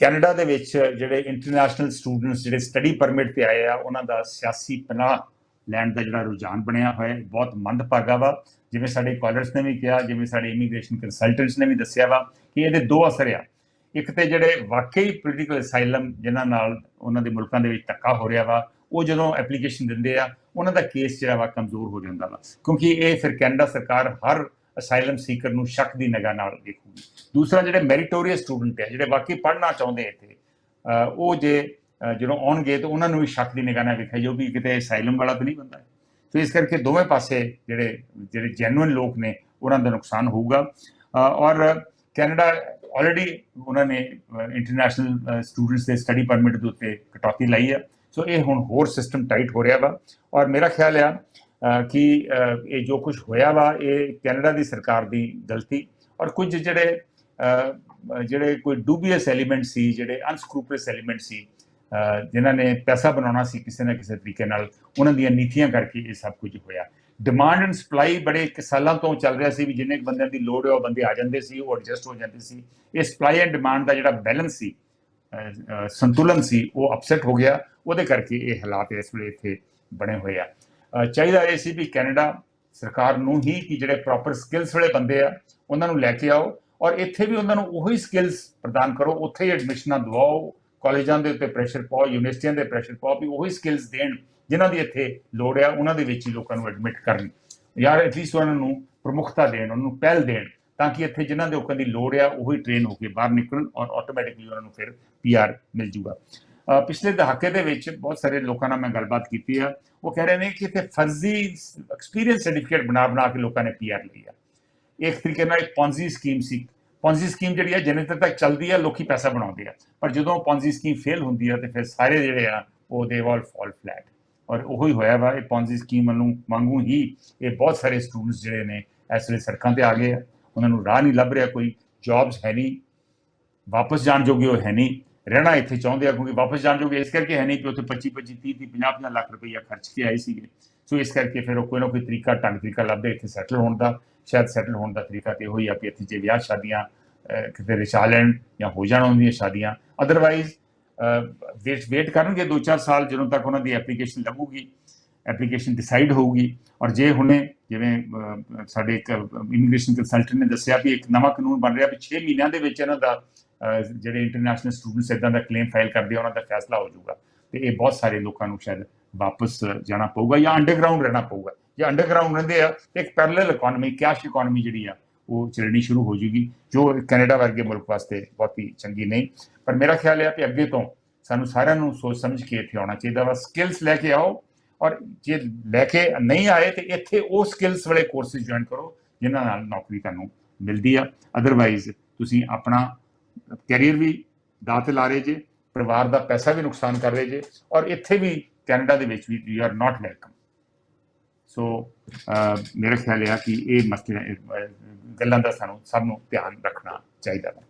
Canada ਦੇ ਵਿੱਚ ਜਿਹੜੇ ਇੰਟਰਨੈਸ਼ਨਲ ਸਟੂਡੈਂਟਸ ਜਿਹੜੇ ਸਟੱਡੀ ਪਰਮਿਟ ਤੇ ਆਏ ਆ, ਉਹਨਾਂ ਦਾ ਸਿਆਸੀ ਪਨਾਹ ਲੈਣ ਦਾ ਜਿਹੜਾ ਰੁਝਾਨ ਬਣਿਆ ਹੋਇਆ ਹੈ, ਬਹੁਤ ਮੰਦਭਾਗਾ ਵਾ। ਜਿਵੇਂ ਸਾਡੇ ਕਾਲਰਸ ਨੇ ਵੀ ਕਿਹਾ, ਜਿਵੇਂ ਸਾਡੇ ਇਮੀਗ੍ਰੇਸ਼ਨ ਕੰਸਲਟੈਂਟਸ ਨੇ ਵੀ ਦੱਸਿਆ ਵਾ ਕਿ ਇਹਦੇ ਦੋ ਅਸਰ ਆ। ਇੱਕ ਤੇ ਜਿਹੜੇ ਵਾਕਈ ਪੋਲੀਟੀਕਲ ਅਸਾਈਲਮ ਜਿਨ੍ਹਾਂ ਨਾਲ ਉਹਨਾਂ ਦੇ ਮੁਲਕਾਂ ਦੇ ਵਿੱਚ ਧੱਕਾ ਹੋ ਰਿਹਾ ਵਾ, ਉਹ ਜਦੋਂ ਐਪਲੀਕੇਸ਼ਨ ਦਿੰਦੇ ਆ, ਉਹਨਾਂ ਦਾ ਕੇਸ ਜਿਹੜਾ ਵਾ ਕਮਜ਼ੋਰ ਹੋ ਜਾਂਦਾ ਵਾ। ਕਿਉਂਕਿ ਇਹ ਫਿਰ ਕੈਨੇਡਾ ਸਰਕਾਰ ਹਰ ਅਸਾਈਲਮ ਸੀਕਰ ਨੂੰ ਸ਼ੱਕ ਦੀ ਨਿਗਾਹ ਨਾਲ ਦੇਖੂਗੀ। ਦੂਸਰਾ ਜਿਹੜੇ ਮੈਰੀਟੋਰੀਅਸ ਸਟੂਡੈਂਟ ਹੈ, ਜਿਹੜੇ ਵਾਕਈ ਪੜ੍ਹਨਾ ਚਾਹੁੰਦੇ ਇੱਥੇ ਉਹ ਜੇ ਜਦੋਂ ਆਉਣਗੇ ਤਾਂ ਉਹਨਾਂ ਨੂੰ ਵੀ ਸ਼ੱਕ ਦੀ ਨਿਗਾਹ ਨਾਲ ਵੇਖਿਆ ਜੋ ਵੀ ਕਿਤੇ ਅਸਾਈਲਮ ਵਾਲਾ ਤਾਂ ਨਹੀਂ ਬੰਦਾ ਸੋ ਇਸ ਕਰਕੇ ਦੋਵੇਂ ਪਾਸੇ ਜਿਹੜੇ ਜਿਹੜੇ ਜੈਨੂਇਨ ਲੋਕ ਨੇ, ਉਹਨਾਂ ਦਾ ਨੁਕਸਾਨ ਹੋਊਗਾ। ਔਰ ਕੈਨੇਡਾ ਆਲਰੇਡੀ ਉਹਨਾਂ ਨੇ ਇੰਟਰਨੈਸ਼ਨਲ ਸਟੂਡੈਂਟਸ ਦੇ ਸਟੱਡੀ ਪਰਮਿਟ ਦੇ ਉੱਤੇ ਕਟੌਤੀ ਲਾਈ ਹੈ ਸੋ ਇਹ ਹੁਣ ਹੋਰ ਸਿਸਟਮ ਟਾਈਟ ਹੋ ਰਿਹਾ ਵਾ। ਔਰ ਮੇਰਾ ਖਿਆਲ ਆ ਕਿ ਇਹ ਜੋ ਕੁਝ ਹੋਇਆ ਵਾ ਇਹ ਕੈਨੇਡਾ ਦੀ ਸਰਕਾਰ ਦੀ ਗਲਤੀ। ਔਰ ਕੁਝ ਜਿਹੜੇ ਜਿਹੜੇ ਕੋਈ ਡੂਬੀਅਸ ਐਲੀਮੈਂਟ ਸੀ ਜਿਹੜੇ ਅਨਸਕ੍ਰੂਪਲਸ ਐਲੀਮੈਂਟ ਸੀ ਅਹ, ਜਿਨ੍ਹਾਂ ਨੇ ਪੈਸਾ ਬਣਾਉਣਾ ਸੀ ਕਿਸੇ ਨਾ ਕਿਸੇ ਤਰੀਕੇ ਨਾਲ ਉਹਨਾਂ ਦੀਆਂ ਨੀਤੀਆਂ ਕਰਕੇ ਇਹ ਸਭ ਕੁਝ ਹੋਇਆ। ਡਿਮਾਂਡ ਐਂਡ ਸਪਲਾਈ ਬੜੇ ਸਾਲਾਂ ਤੋਂ ਚੱਲ ਰਿਹਾ ਸੀ ਵੀ ਜਿੰਨੇ ਕੁ ਬੰਦਿਆਂ ਦੀ ਲੋੜ ਹੈ ਉਹ ਬੰਦੇ ਆ ਜਾਂਦੇ ਸੀ ਉਹ ਐਡਜਸਟ ਹੋ ਜਾਂਦੇ ਸੀ। ਇਹ ਸਪਲਾਈ ਐਂਡ ਡਿਮਾਂਡ ਦਾ ਜਿਹੜਾ ਬੈਲੈਂਸ ਸੀ ਸੰਤੁਲਨ ਸੀ ਉਹ ਅਪਸੈਟ ਹੋ ਗਿਆ। ਉਹਦੇ ਕਰਕੇ ਇਹ ਹਾਲਾਤ ਇਸ ਵੇਲੇ ਇੱਥੇ ਬਣੇ ਹੋਏ ਆ। ਚਾਹੀਦਾ ਇਹ ਸੀ ਵੀ ਕੈਨੇਡਾ ਸਰਕਾਰ ਨੂੰ ਹੀ ਕਿ ਜਿਹੜੇ ਪ੍ਰੋਪਰ ਸਕਿੱਲਸ ਵਾਲੇ ਬੰਦੇ ਆ, ਉਹਨਾਂ ਨੂੰ ਲੈ ਕੇ ਆਓ ਔਰ ਇੱਥੇ ਵੀ ਉਹਨਾਂ ਨੂੰ ਉਹੀ ਸਕਿੱਲਸ ਪ੍ਰਦਾਨ ਕਰੋ, ਉੱਥੇ ਹੀ ਐਡਮਿਸ਼ਨਾਂ ਦਿਵਾਓ, ਕਾਲਜਾਂ ਦੇ ਉੱਤੇ ਪ੍ਰੈਸ਼ਰ ਪਾਓ ਯੂਨੀਵਰਸਿਟੀਆਂ ਦੇ ਪ੍ਰੈਸ਼ਰ ਪਾਓ, ਵੀ ਉਹੀ ਸਕਿੱਲਸ ਦੇਣ ਜਿਨ੍ਹਾਂ ਦੀ ਇੱਥੇ ਲੋੜ ਆ, ਉਹਨਾਂ ਦੇ ਵਿੱਚ ਹੀ ਲੋਕਾਂ ਨੂੰ ਐਡਮਿਟ ਕਰਨ। ਯਾਰ ਐਟਲੀਸਟ ਉਹਨਾਂ ਨੂੰ ਪ੍ਰਮੁੱਖਤਾ ਦੇਣ, ਉਹਨਾਂ ਨੂੰ ਪਹਿਲ ਦੇਣ, ਤਾਂ ਕਿ ਇੱਥੇ ਜਿਨ੍ਹਾਂ ਦੇ ਲੋਕਾਂ ਦੀ ਲੋੜ ਆ, ਉਹੀ ਟ੍ਰੇਨ ਹੋ ਕੇ ਬਾਹਰ ਨਿਕਲਣ ਔਰ ਆਟੋਮੈਟਿਕਲੀ ਉਹਨਾਂ ਨੂੰ ਫਿਰ ਪੀਆਰ ਮਿਲ ਜੂਗਾ। ਪਿਛਲੇ ਦਹਾਕੇ ਦੇ ਵਿੱਚ ਬਹੁਤ ਸਾਰੇ ਲੋਕਾਂ ਨਾਲ ਮੈਂ ਗੱਲਬਾਤ ਕੀਤੀ ਆ। ਉਹ ਕਹਿ ਰਹੇ ਨੇ ਕਿ ਇੱਥੇ ਫਰਜ਼ੀ ਐਕਸਪੀਰੀਅੰਸ ਸਰਟੀਫਿਕੇਟ ਬਣਾ ਬਣਾ ਕੇ ਲੋਕਾਂ ਨੇ ਪੀਆਰ ਲਈ ਆ। ਇੱਕ ਤਰੀਕੇ ਨਾਲ ਇੱਕ ਪੌਂਜ਼ੀ ਸਕੀਮ ਸੀ। ਪੌਂਜ਼ੀ ਸਕੀਮ ਜਿਹੜੀ ਆ, ਜਿੰਨੇ ਚਿਰ ਤੱਕ ਚੱਲਦੀ ਆ, ਲੋਕੀ ਪੈਸਾ ਬਣਾਉਂਦੇ ਆ। ਪਰ ਜਦੋਂ ਪੌਂਜ਼ੀ ਸਕੀਮ ਫੇਲ ਹੁੰਦੀ ਆ, ਤੇ ਫਿਰ ਸਾਰੇ ਜਿਹੜੇ ਆ, ਉਹ ਦੇ ਵਾਲ ਫਾਲ ਫਲੈਟ ਔਰ ਉਹੋ ਹੀ ਹੋਇਆ ਵਾ, ਇਹ ਪੌਂਜ਼ੀ ਸਕੀਮ ਨੂੰ ਵਾਂਗੂ ਹੀ ਇਹ ਬਹੁਤ ਸਾਰੇ ਸਟੂਡੈਂਟਸ ਜਿਹੜੇ ਨੇ, ਇਸ ਵੇਲੇ ਸੜਕਾਂ ਤੇ ਆ ਗਏ ਆ। ਉਹਨਾਂ ਨੂੰ ਰਾਹ ਨਹੀਂ ਲੱਭ ਰਿਹਾ ਕੋਈ। ਜੌਬਸ ਹੈ ਨਹੀਂ। ਵਾਪਸ ਜਾਣ ਜੋਗੇ ਉਹ ਹੈ ਨਹੀਂ। ਰਹਿਣਾ ਇੱਥੇ ਚਾਹੁੰਦੇ ਆ ਕਿਉਂਕਿ ਵਾਪਸ ਜਾਣ ਜੋਗੇ, ਇਸ ਕਰਕੇ ਹੈ ਨਹੀਂ ਕਿ ਉੱਥੇ 25 25 30 30 50 50 ਲੱਖ ਰੁਪਈਆ ਖਰਚ ਕੇ ਆਏ ਸੀਗੇ। ਸੋ ਇਸ ਕਰਕੇ ਫਿਰ ਉਹ ਕੋਈ ਨਾ ਕੋਈ ਤਰੀਕਾ, ਢੰਗ ਤਰੀਕਾ ਲੱਭਦੇ, ਇੱਥੇ ਸੈਟਲ ਹੋਣ ਦਾ, ਸ਼ਾਇਦ ਸੈਟਲ ਹੋਣ ਦਾ ਤਰੀਕਾ ਤੇ ਉਹੀ ਆ ਕਿ ਇੱਥੇ ਜੇ ਵਿਆਹ ਸ਼ਾਦੀਆਂ ਕਿਤੇ ਰਿਸ਼ਾ ਲੈਣ ਜਾਂ ਹੋ ਜਾਣ ਉਹਦੀਆਂ ਸ਼ਾਦੀਆਂ। ਅਦਰਵਾਈਜ਼ ਵੇਟ ਵੇਟ ਕਰਨਗੇ 2-4 ਸਾਲ, ਜਦੋਂ ਤੱਕ ਉਹਨਾਂ ਦੀ ਐਪਲੀਕੇਸ਼ਨ ਲੱਗੂਗੀ ਐਪਲੀਕੇਸ਼ਨ ਡਿਸਾਈਡ ਹੋਊਗੀ। ਔਰ ਜੇ ਹੁਣੇ ਜਿਵੇਂ ਸਾਡੇ ਇੱਕ ਇਮੀਗ੍ਰੇਸ਼ਨ ਕੰਸਲਟੈਂਟ ਨੇ ਦੱਸਿਆ ਵੀ ਇੱਕ ਨਵਾਂ ਕਾਨੂੰਨ ਬਣ ਰਿਹਾ ਵੀ 6 ਮਹੀਨਿਆਂ ਦੇ ਵਿੱਚ ਇਹਨਾਂ ਦਾ ਜਿਹੜੇ ਇੰਟਰਨੈਸ਼ਨਲ ਸਟੂਡੈਂਟਸ ਇਦਾਂ ਦਾ ਕਲੇਮ ਫਾਈਲ ਕਰਦੇ ਆ, ਉਹਨਾਂ ਦਾ ਫੈਸਲਾ ਹੋ ਜਾਊਗਾ। ਤੇ ਇਹ ਬਹੁਤ ਸਾਰੇ ਲੋਕਾਂ ਨੂੰ ਸ਼ਾਇਦ ਵਾਪਸ ਜਾਣਾ ਪਊਗਾ ਜਾਂ ਅੰਡਰਗਰਾਉਂਡ ਰਹਿਣਾ ਪਊਗਾ। ਜੇ ਅੰਡਰਗਰਾਉਂਡ ਰਹਿੰਦੇ ਆ, ਤੇ ਇੱਕ ਪੈਰਲਲ ਇਕਨੋਮੀ ਕੈਸ਼ ਇਕਨੋਮੀ ਜਿਹੜੀ ਆ, ਉਹ ਚੱਲਣੀ ਸ਼ੁਰੂ ਹੋ ਜੂਗੀ ਜੋ ਕੈਨੇਡਾ ਵਰਗੇ ਮੁਲਕ ਵਾਸਤੇ ਬਹੁਤੀ ਚੰਗੀ ਨਹੀਂ। ਪਰ ਮੇਰਾ ਖਿਆਲ ਹੈ ਕਿ ਅੱਗੇ ਤੋਂ ਸਾਨੂੰ ਸਾਰਿਆਂ ਨੂੰ ਸੋਚ ਸਮਝ ਕੇ ਇੱਥੇ ਆਉਣਾ ਚਾਹੀਦਾ ਵਾ। ਸਕਿੱਲਸ ਲੈ ਕੇ ਆਓ ਔਰ ਜੇ ਲੈ ਕੇ ਨਹੀਂ ਆਏ, ਤੇ ਇੱਥੇ ਉਹ ਸਕਿੱਲਸ ਵਾਲੇ ਕੋਰਸਿਸ ਜੁਆਇਨ ਕਰੋ, ਜਿਨ੍ਹਾਂ ਨਾਲ ਨੌਕਰੀ ਤੁਹਾਨੂੰ ਮਿਲਦੀ ਆ। ਅਦਰਵਾਈਜ਼ ਤੁਸੀਂ ਆਪਣਾ ਕੈਰੀਅਰ ਵੀ ਦਾਅ ਤੇ ਲਾ ਰਹੇ ਜੇ ਪਰਿਵਾਰ ਦਾ ਪੈਸਾ ਵੀ ਨੁਕਸਾਨ ਕਰ ਰਹੇ ਜੇ ਔਰ ਇੱਥੇ ਵੀ ਕੈਨੇਡਾ ਦੇ ਵਿੱਚ ਵੀ you are not welcome so uh, ਮੇਰਾ ਖਿਆਲ ਹੈ ਕਿ ਇਹ ਮਸਲੇ ਗੱਲਾਂ ਦਾ ਸਾਨੂੰ ਸਭ ਨੂੰ ਧਿਆਨ ਰੱਖਣਾ ਚਾਹੀਦਾ ਹੈ